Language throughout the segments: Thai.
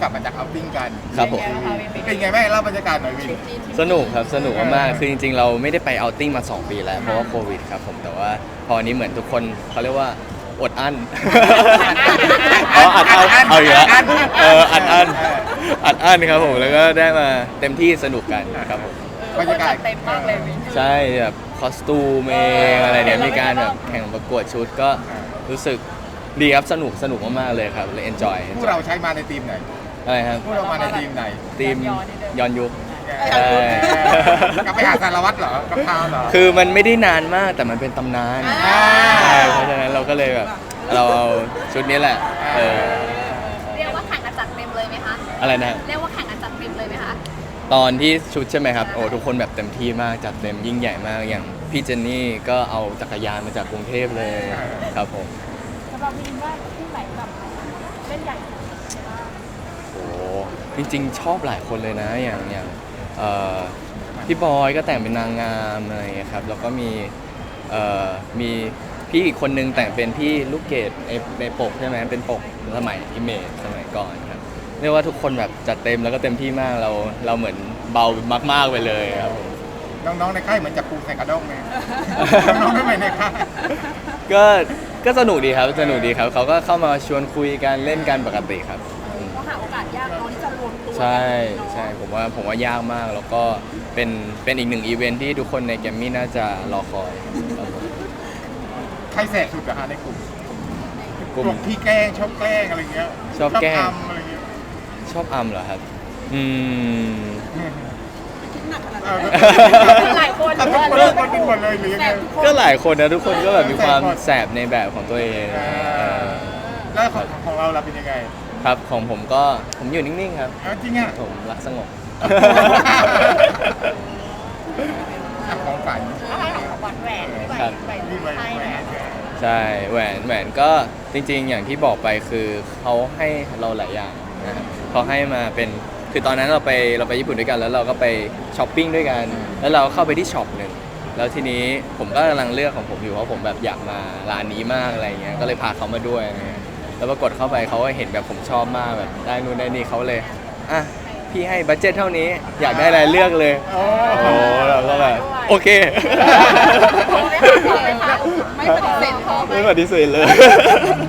กลับมาจากเอาท์ติ้งกันครับผม เป็นไงบ้างเล่าบรรยากาศหน่อยวินสนุกครับ สนุกมากๆคือจริงๆ เราไม่ได้ไปเอาท์ติ้งมา 2 ปีแล้ว เพราะว่าโควิดครับผม แต่ว่าพอนี้เหมือนทุกคนเขาเรียกว่าอดอั้นอ๋ออัดอั้นเอาอยู่แล้วเอออัดอั้นอัดอั้นครับผมแล้วก็ได้มาเต็มที่สนุกกันครับผมบรรยากาศเต็มมากเลยวินใช่แบบคอสตูมเองอะไรเนี่ยมีการแบบแข่งประกวดชุดก็รู้สึกดีครับสนุกสนุกมากๆเลยครับเลย enjoy ผู้เราใช้มาในทีมไหน อะไรครับผู้เรามาในทีมไหนทีมย้อนยุค เออ กลับไปหาสารวัตรเหรอกับข้าวเหรอ คือมันไม่ได้นานมากแต่มันเป็นตำนานอ่า ใช่เพราะฉะนั้นเราก็เลยแบบ เราเอาชุดนี้แหละเออเรียกว่าแข่งกันจัดเต็มเลยไหมคะ อะไรนะ เรียกว่าแข่งกันจัดเต็มเลยไหมคะ ตอนที่ชุดใช่ไหมครับโอ้ทุกคนแบบเต็มที่มากจัดเต็มยิ่งใหญ่มากอย่างพี่เจนนี่ก็เอาจักรยานมาจากกรุงเทพเลยครับผมสำหรับวินว่าคู่ไหนแบบเล่นใหญ่สุดโอ้ จริง ๆ ชอบหลายคนเลยนะอย่างอย่างเอ่อพี่บอยก็แต่งเป็นนางงามอะไรอย่างเงี้ยครับแล้วก็มีเอ่อมีพี่อีกคนนึงแต่งเป็นพี่ลูกเกดในในปกใช่ไหมเป็นปกสมัยอิเมจสมัยก่อนครับเรียกว่าทุกคนแบบจัดเต็มแล้วก็เต็มที่มากเราเราเหมือนเบามาก ๆไปเลยครับผมน้องๆในค่ายเหมือนจับปูใส่กระด้งไหมน้องๆไม่เหมือนในค่ายก็ก็สนุกดีครับสนุกดีครับเขาก็เข้ามาชวนคุยกันเล่นกันปกติครับ ใช่กันใช่ผมว่าผมว่ายากมากแล้วก็เป็นเป็นอีกหนึ่งอีเวนท์ที่ทุกคนในแกรมมี่น่าจะรอคอยครับผมใครแสบสุดอะฮะในกลุ่มกลุ่กลุ่มมที่แกล้งชอบแกล้งอะไรเงี้ยชอบแกล้ง ทำอะไรเงี้ยชอบอัมเหรอครับ อืม เออหลายคนทุกคนทุกคนเป็นหมดเลยหรือยังไงก็หลายคนนะทุกคนก็แบบมีความแสบในแบบของตัวเองเอเอออแล้วของของเราเราเป็นยังไง ครับของผมก็ผมอยู่นิ่งๆครับเอาจริงอะผมรักสงบ อะของฝันอะไรของขวัญแหวนที่ไปครับไปนี่ไปให้ไปนะใช่แหวนแหวนก็จริง ๆ อย่างที่บอกไปคือเขาให้เราหลายอย่างนะครับเขาให้มาเป็นคือตอนนั้นเราไปเราไปญี่ปุ่นด้วยกัน แล้วเราก็ไปช้อปปิ้งด้วยกัน แล้วเราเข้าไปที่ช็อปหนึ่งแล้วทีนี้ผมก็กำลังเลือกของผมอยู่เพราะผมแบบอยากมาร้านนี้มากอะไรเงี้ยก็เลยพาเขามาด้วยอะไรเงี้ย แล้วปรากฏเข้าไปเขาก็เห็นแบบผมชอบมากแบบได้นู่นได้นี่เขาเลยอะพี่ให้บัตเจ็ตเท่านี้อยากได้อะไรเลือกเลยโอ้โอ้โหเราก็แบบโอเค ไม่ปฏิเสธเขาไหมไม่ปฏิเสธเลย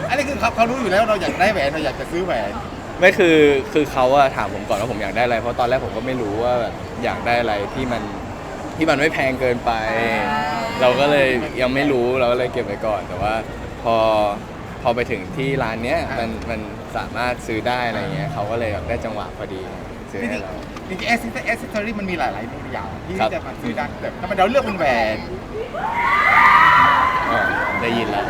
อันนี้คือเขาเขารู้อยู่แล้วเราอยากได้แหวนเราอยากจะซื้อแหวน ไม่คือคือเขาอะถามผมก่อนว่าผมอยากได้อะไร เพราะตอนแรกผมก็ไม่รู้ว่าแบบอยากได้อะไรที่มันที่มันไม่แพงเกินไป เราก็เลยยังไม่รู้เราก็เลยเก็บไว้ก่อนแต่ว่า พอ พอไปถึงที่ร้านเนี้ยมันมันสามารถซื้อได้อะไรเงี้ยเขาก็เลยแบบได้จังหวะพอดีซื้อให้เรา จริงๆแอสเซสแอสเซสซอรี่มันมีหลายๆอย่างที่ครับ จะมาซื้อได้แต่ทำไมเราเลือกเป็นแหวนอ๋อได้ยินแล้ว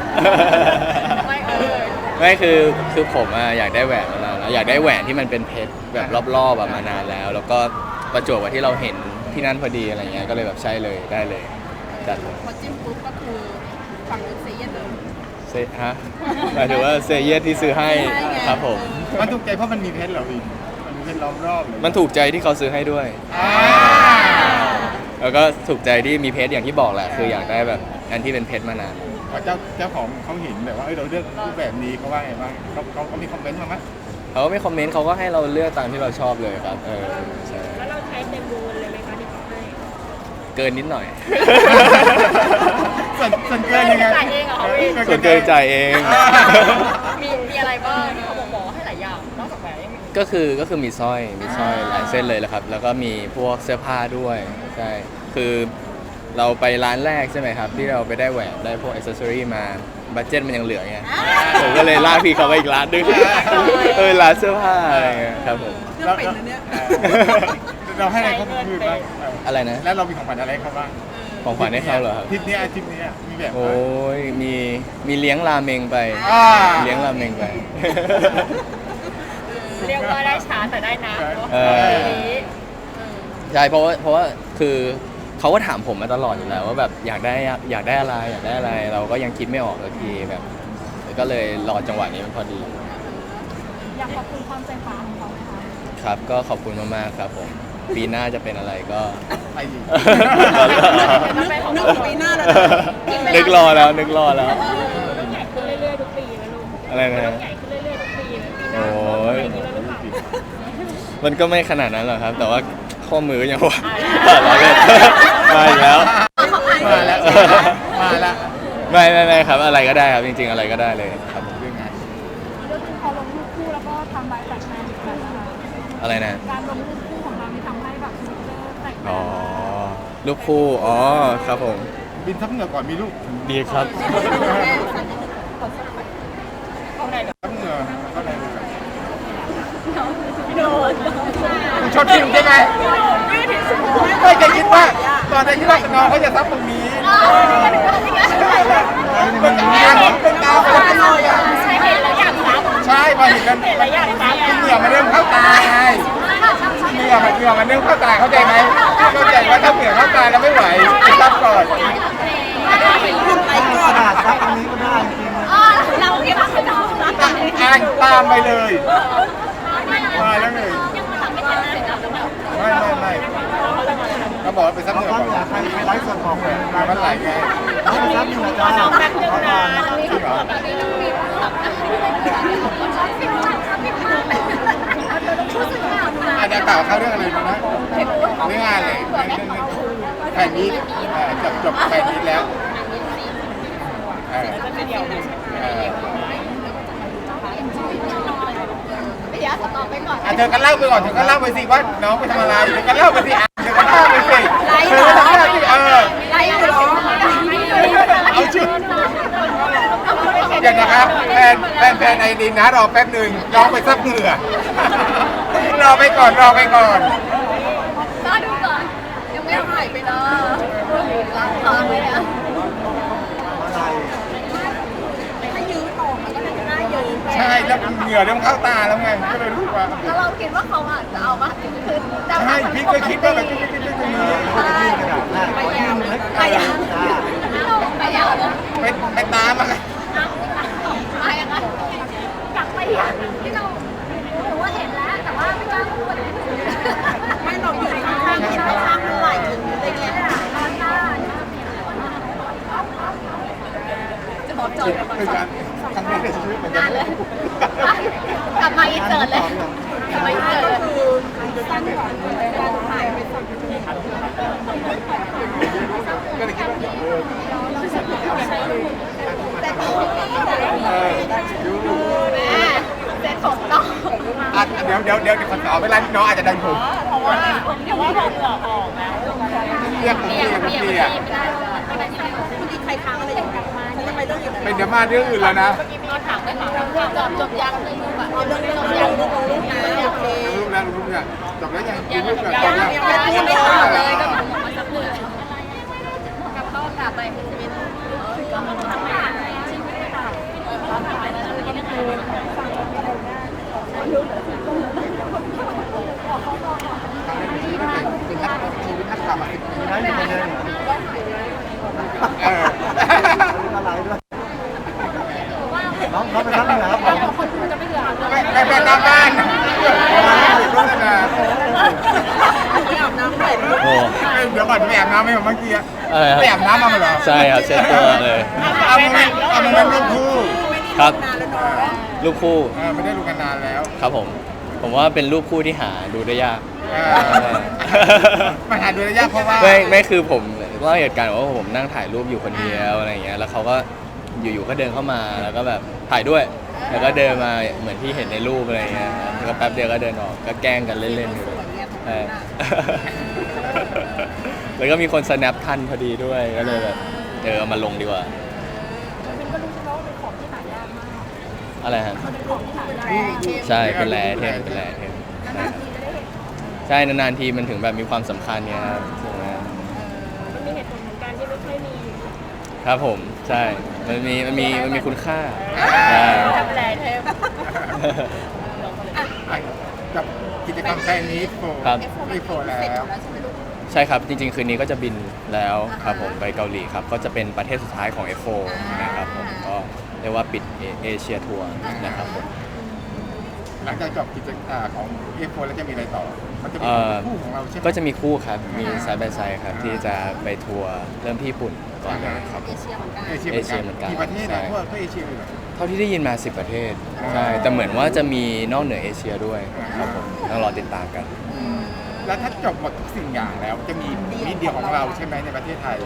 ไม่เออไม่คือคือผมอะอยากได้แหวนมานานแล้วอยากได้แหวนที่มันเป็นเพชรแบบรอบๆแบบมานานแล้ว แล้วก็ประจวบกับที่เราเห็นที่นั่นพอดีอะไรเงี้ยก็เลยแบบใช่เลยได้เลยจัดเลยพอจิ้มปุ๊บก็คือฝั่งนู้น เซเยนเลยเซฮะหมายถึงว่าเซเยสที่ซื้อให้ใช่ไงครับผม มันถูกใจเพราะมันมีเพชรเหรอวินมันมีเพชรล้อมรอบเลยมันถูกใจที่เขาซื้อให้ด้วย อ่าแล้วก็ถูกใจที่มีเพชรอย่างที่บอกแหละ คืออยากได้แบบอันที่เป็นเพชรมานาน พอเจ้าเจ้าของเขาเห็นแบบว่าเอ้ยเราเลือกรูปแบบนี้เขาว่าไงบ้างเขาเขาเขามีคอมเมนต์มาไหมเขาก็ไม่คอมเมนต์เขาก็ให้เราเลือกตามที่เราชอบเลยครับ เออใช่ แล้วเราใช้เต็มวงเงินเลยไหมคะที่เขาให้ เกินนิดหน่อย ส่วนส่วนเกินยังไงจ่ายเองเหรอคะวินส่วนเกินจ่ายเอง มีมีอะไรบ้างเขาบอกบอกให้หลายอย่างนอกจากแหวนยังมีก็คือก็คือมีสร้อยมีสร้อยหลายเส้นเลยแหละครับ แล้วก็มีพวกเสื้อผ้าด้วยใช่คือเราไปร้านแรกใช่ไหมครับ ที่เราไปได้แหวนได้พวกอิสเซอรี่มาบัตเจ็ตมันยังเหลือไงผมก็เลยลากพี่เขาไปอีกร้านหนึงเออร้านเสื้อผ้าอะไรเงี้ยครับผมเรื่องเป็นนะเนี่ยเราให้อะไรเขาคืนบ้างเอออะไรนะ แล้วเรามีของขวัญอะไรให้เขาบ้าง ของขวัญให้เขาเหรอครับ ทริปเนี้ยทริปเนี้ยมีแบบโอ้ยมีมีเลี้ยงราเมงไป อ่า เลี้ยงราเมงไป เรียกว่าได้ช้าแต่ได้นะเนอะเออทีนี้ใช่เพราะว่าเพราะว่าคือเขาก็ถามผมมาตลอดอยู่แล้วว่าแบบอยากได้อยากได้อะไรอยากได้อะไร เราก็ยังคิดไม่ออกสักทีแบบ ก็เลยรอจังหวะนี้มันพอดีอยากขอบคุณความใจฟ้าของเขาไหมคะครับ ก็ขอบคุณมากๆครับผม ปีหน้าจะเป็นอะไรก็ ไปอยู่ต้องไปของนึกเราถึงปีหน้าแล้วนึกรอแล้วนึกรอแล้วใหญ่ขึ้นเรื่อยๆทุกปีนะลูกอะไรนะฮะใหญ่ขึ้นเรื่อยๆทุกปีนะปีหโอ้น้ายอะไรอย่างนี้แล้วหรือเปล่ามันก็ไม่ขนาดนั้นหรอกครับ แต่ว่าข้อมือยังว่าเราเล่นมาอีกแล้ว มาแล้ว มาแล้วไม่ไม่ไม่ครับ อะไรก็ได้ครับ จริง ๆ อะไรก็ได้เลยครับผมเรื่องงานเรื่องที่พอลงรูปคู่แล้วก็ทำลายจากงานอีกแล้วนะคะอะไรนะ การลงรูป อร์แตกอ๋ต่าองรูปคู่อ๋อครับผม บินทับเหงื่อก่อนมีลูกดีครับเอาไหนก่อนทับเหงื่อก็ได้เลยครับพี่โดนชดฟิวใช่ไหมไม่จะคิดว่า ตอนจะคิดว่าน้องเขาจะซับตรงนี้มันงานเป็นดาวเป็นเลยอะใช่เห็นแล้วอยากรับใช่พอเห็นกันเห็นแล้วอยากรับเหงื่อมันเริ่มเข้าตาไง เหงื่อมมันเหงื่อมมันเริ่มเข้าตาเข้าใจไหมเข้าใจว่าถ้าเหงื่อเข้าตาแล้วไม่ไหวซับก่อนเราเรียกว่าเขาจะรับอ่านตามไปเลยมาแล้วเลยยังไม่ไม่ไม่ไม่ก็บอกว่าไปซับเหงื่อก่อนใครใครไลฟ์สดของเลยมามันไหลไงเอาไปซับหนึ่งจ้าจริงเหรอ อาจจะกล่าวเข้าเรื่องอะไรมานะเรื่องงานเลยเรื่องเรื่องแผ่นนี้เอ่อจบจบแผ่นนี้แล้วเออเออเดี๋ยวตอบไปก่อน อะเธอก็เล่าไปก่อนเธอก็เล่าไปสิว่าน้องไปทำอะไรเธอก็เล่าไปสิอะเธอก็เล่าไปสิเธอก็เล่าสิเออไล่อยู่หรอเอาชื่อเดี๋ยวนะครับแฟนแฟนแฟนไอดีนะรอแป๊บหนึ่งน้องไปซับเหงื่อ รอไปก่อนรอไปก่อนก็ดูก่อนยังไม่หายไปนะล้างทางเลยนะถ้ายืมออกมันก็จะน่ายืมใช่แล้วเหงื่อเริ่มเข้าตาแล้วไงก็เลยรู้ว่าแล้วเราคิดว่าเขาอะจะเอาปะคือจะใช่พี่ก็คิดว่าแบบนี้ตรงนี้ไปยาวไปยาวไปยาวเลยไปไปตามมาไปยังไงกลับไปอะที่เราหนูว่าเห็นแล้ว แต่ว่าไม่กล้าพูดไม่เราอยู่ข้างๆที่เราข้างไหลถึงอะไรเงี้ย จะบอกจอดกันเป็นการครั้งแรกในชีวิตเหมือนกันานนเลยกลับมาอินเสิร์ตเลยกลับมาอินเสิร์ตเลยก็เลยคิดว่าเออแต่ผมเออดูแม่เซ็ตผมต้องอะเดี๋ยวเดี๋ยวเดี๋ยวคนต่อเวลาน้องอาจจะดันผมเพราะว่าเดี๋ยวว่าพอเหงื่อออกแล้วเรียกผมเรียกผมเรียกไม่ได้คุณดีใครค้างอะไรอย่างเงี้ยทำไม เรื่องอยู่เป็นดี๋ยวมาเรื่องอื่นแล้วนะมีถามไปถามเรื่องจบจบยังเลยลูกอะเรื่องจบยังลูกลูกนะโอเครูปแล้วรูปเนี่ยจบแล้วยังยังรูปยัก่อนงจบยัยังงยังไม่ถามเลยก็ถามมาสักเดือนกลับเข้ากลับไปชีวิตก็มันทำงานชีวิตไม่ต่างเราทำไปแล้วเราไม่ได้คือ เป็นนักชีวิตนักข่าวมาสิบปี ได้หนึ่งคะแนน เออ อะไรด้วยน้องน้องไปซับหนึ่งครับผม ไม่ไม่ไปตามบ้านโฆษณา ไม่อาบน้ำไหล โอ้ เดี๋ยวก่อนไปอาบน้ำไม่เหมือนเมื่อกี้ อะไร ครับไปอาบน้ำมาเหรอใช่ครับเช็ดตัวเลย เอามันเอามันเป็นรูปคู่ครับ รูปคู่เออไม่ได้รู้กันนานแล้วครับผม ผมว่าเป็นรูปคู่ที่หาดูได้ยาก เออมันหาดูได้ยากเพราะว่าไม่ไม่คือผมเล่าเหตุการณ์ว่าผมนั่งถ่ายรูปอยู่คนเดียวอะไรเงี้ยแล้วเขาก็อยู่ๆก็เดินเข้ามาแล้วก็แบบถ่ายด้วย แล้วก็เดินมาเหมือนที่เห็นในรูปอะไรเงี้ยแล้วก็แป๊บเดียวก็เดินออกก็แกล้งกันเล่นๆอยู่ใช่ แล้วก็มีคน snap ทันพอดีด้วยก็เลยแบบเออเอามาลงดีกว่าเป็นก็รู้ใช่ไหมว่าเป็นของที่หายากมากอะไรฮะ มันเป็นของที่หายากใช่เป็นแร่เทมเป็นแร่เทมใช่นานๆทีมันถึงแบบมีความสำคัญเนี่ยครับถูกไหมมันมีเหตุผลเหมือนกันที่ไม่ค่อยมีครับผมใช่มันมีมันมีมันมีคุณค่าใช่ทำแลเทปกับกิจกรรมแฟนนี้โฟครับไม่โฟแล้วใช่ ครับ จริงๆ คืนนี้ก็จะบินแล้วครับผมไปเกาหลีครับ ก็จะเป็นประเทศสุดท้ายของ F4 นะครับผมก็เรียกว่าปิดเอเอเชียทัวร์นะครับผม หลังจากจบกิจกรรมของเอฟโฟแล้วจะมีอะไรต่อ มันจะมีเอ่อคู่ของเราใช่ไหมก็จะมีคู่ครับ มีไซด์บายไซด์ครับ ที่จะไปทัวร์เริ่มที่ญี่ปุ่นก่อนเลยครับผมเชียร์เหมือนกันเอเชียเอเชียเหมือนกันกี่ประเทศใช่นะทั่วทั่วเอเชียเลยเหรอทท่าที่ได้ยินมา 10 ประเทศ ใช่ แต่เหมือนว่าจะมีนอกเหนือเอเชียด้วยครับผมต้องรอติดตามกัน แล้วถ้าจบหมดทุกสิ่งอย่างแล้ว จะมีนิดเดียวของเราใช่ไหมในประเทศไทย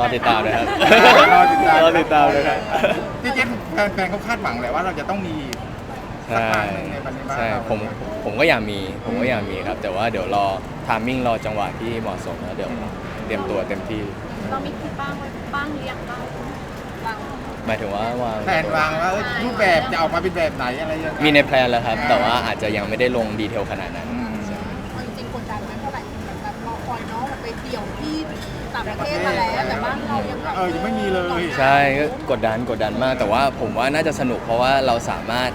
รอติดตามนะครับรอติดตามรอติดตามเลยครับจริงๆแฟนๆเขาคาดหวังแหละว่าเราจะต้องมีสักใช่ครั้งหนึ่งในบันในบ้านใช่เราผมผมก็อยากมีผมก็อยากมีครับ แต่ว่าเดี๋ยวรอทามมิ่งรอจังหวะที่เหมาะสมแล้วเดี๋ยวเตรียมตัวเต็มที่เรามีคิดบ้างไว้บ้างหรือยังบ้างบางหมายถึงว่าวางแผนวางว่าเอ้ยรูปแบบจะออกมาเป็นแบบไหนอะไรยังไงมีในแพลนแล้วครับ แต่ว่าอาจจะยังไม่ได้ลงดีเทลขนาดนั้นางประเทศมาแล้วแต่บ้านเรายังแบบเออยังไม่มีเลยใช่ก็กดดันกดดันมาก แต่ว่าผมว่าน่าจะสนุกเพราะว่าเราสามารถ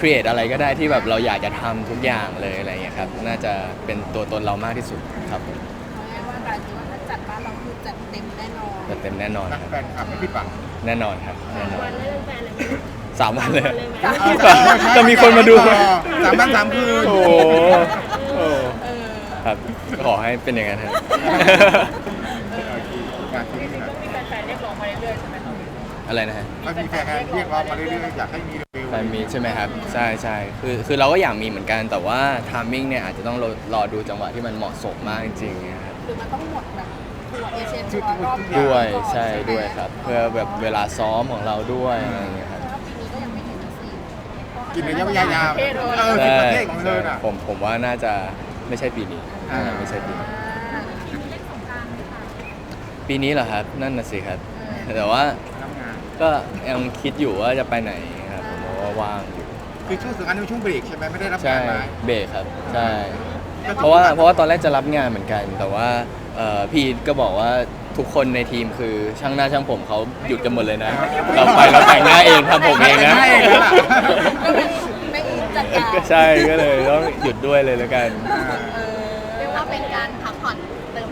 ครีเอทอะไรก็ได้ที่แบบเราอยากจะทำทุกอย่างเลยอะไรอย่างเงี้ยครับน่าจะเป็นตัวตนเรามากที่สุดครับผมเอาง่ายๆว่าการที่ว่าถ้าจัดบ้านเราคือจัดเต็มแน่นอนจะเต็มแน่นอนนักครับ แฟนคลับไม่ผิดหวัง แน่นอนครับแน่นอนวันเล่นแฟนอะไรไหมสามวันเลยวันเลยไหมเออใช่ใช่จะมีคนมาดูสามวันสามคืน โอ้โหโอ้ครับ ขอให้เป็นอย่างนั้นครับ อะไรนะฮะมันมีแฟนเรียกร้องมาเรื่อยๆอยากให้มีเร็วๆแฟนมีตใช่ไหมครับ ใช่ใช่คือคือเราก็อยากมีเหมือนกันแต่ว่าทามมิ่งเนี่ยอาจจะต้องรอรอดูจังหวะที่มันเหมาะสมมากจริงๆนะครับ คือมันต้องหมดแบบทัวร์เอเชียทัวร์รอบด้วยใช่ด้วยครับ เพื่อแบบเวลาซ้อมของเราด้วยอะไรอย่างเงี้ยครับเพราะว่าปีนี้ก็ยังไม่เห็นสิกินระยะเวลายาวเออสิบประเทศของเธอน่ะ ผมผมว่าน่าจะไม่ใช่ปีนี้อ่าน่าจะไม่ใช่ปีนี้อ่าเล่นสงกรานต์ไหมคะปีนี้เหรอครับ นั่นน่ะสิครับ แต่ว่าทำงาน ก็ยังคิดอยู่ว่าจะไปไหนครับผมว่าว่างอยู่คือช่วงสงกรานต์เป็นช่วงเบรกใช่ไหมไม่ได้รับใช่งานมาเบรกครับใช่ ก็เพราะว่าเพราะว่าตอนแรกจะรับงานเหมือนกัน แต่ว่าเอ่อพี่อีทก็บอกว่าทุกคนในทีมคือช่างหน้าช่างผมเขาหยุดกันหมดเลยนะ เราไปเราแต่งหน้าเองทำผมเองนะแต่งหน้าเองแล้วล่ะก็ไม่ไม่จัดการก็ใช่ก็เลยต้องหยุดด้วยเลยแล้วกันเออเรียกว่าเป็นการพักผ่อนเติม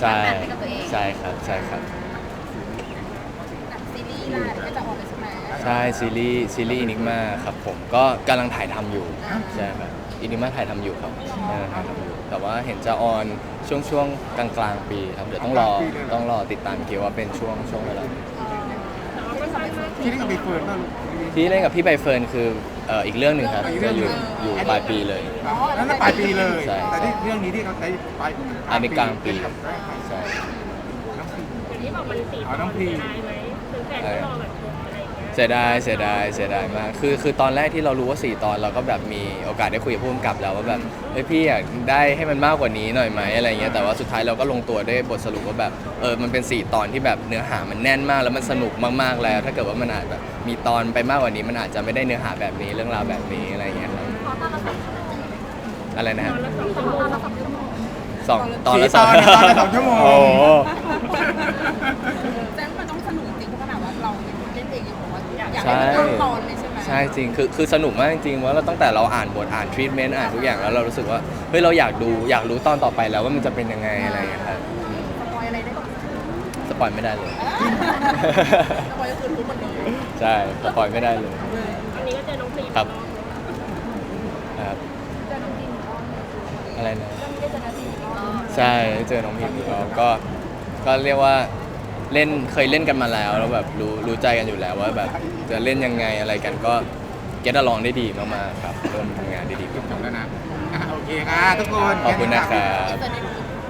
ใช่แบบให้กับตัวเอง ใช่ครับใช่ครับห นังซีรีส์ล่ะเดี๋ยวก็จะออกเลยใช่ไหมใช่ซีรีส์ซีรีส์อินิกมาครับผมก็กำลังถ่ายทำอยู่ใช่ครับอินิกมาถ่ายทำอยู่ครับกำลังถ่ายทำอยู่ แต่ว่าเห็นจะออนช่วงช่วงกลางกลางๆปีครับเดี๋ยวต้องรอต้องรอติดตามเกี่ยวว่าเป็นช่วงช่วงเวลาที่นี่ก็ไปเฟิร์นป่ะลูก ที่เล่นกับพี่ใบเฟิร์นคือเอ่ออีกเรื่องหนึ่งครับอีกเรื่จะองอยู่หนึ่ง อยู่ปลายปีเลย อ๋อนั่นน่ะปลายปีเลย ใช่แต่ที่เรื่องนี้ที่เขาใช้ปลายอันนี้กลางปีกับใช่น้องพีอย่างที่บอกมันสี่อ๋อน้องพ อแบบอะไรอย่างเงี้ยเสียดายเสียดายเสียดายมากคือคือตอนแรกที่เรารู้ว่า 4 ตอนเราก็แบบมีโอกาสได้คุยกับผู้กำกับแล้วว่าแบบเฮ้ยพี่อยากได้ให้มันมากกว่านี้หน่อยไหมอะไรเงี้ยแต่ว่าสุดท้ายเราก็ลงตัวได้บทสรุปว่าแบบเออมันเป็น 4 ตอนที่แบบเนื้อหามันแน่นมากแล้วมันสนุกมากๆแล้ว ถ้าเกิดว่ามันอาจแบบมีตอนไปมากกว่านี้ มันอาจจะไม่ได้เนื้อหาแบบนี้เรื่องราวแบบนี้อะไรเงี้ยครับขอตอนละสองชั่วโมงอะไรนะครับตอนละสองชั่วโมงสองตอนละสี่ตอนตอนละสองชั่วโมงโอ้โหแต่มันต้องสนุ ช่มันเข้าตอนเลยใช่ไหมใช่จริง คือคือสนุกมากจริงๆว่าเราตั้งแต่เราอ่านบทอ่านทรีทเมนต์อ่านทุกอย่างแล้วเรารู้สึกว่าเฮ้ยเราอยากดูอยากรู้ตอนต่อไปแล้วว่ามันจะเป็นยังไงอะไรอย่างเงี้ยครับสปอยอะไรได้บ้างสปอยไม่ได้เลย สปอยก็คือรู้หมดเลยใช่สปอยไม่ได้เลยอันนี้ก็เจอน้องพรีครับเนาะครับเจอน้องดินอีกรอบอะไรนะเรื่องนี้ได้เจอน้องดินอีกรอบ ใช่เจอน้องพิมพ์แล้วก็ก็เรียกว่า เล่นเคยเล่นกันมาแล้วแล้วแบบรู้รู้ใจกันอยู่แล้วว่าแบบจะเล่นยังไงอะไรกันก็เก็ตลองได้ดีมากๆครับเริ่มทำงานได้ดีขึ้นจบแล้วนะอะโอเคค่ะทุกคน ขอบคุณนะครับเจอใน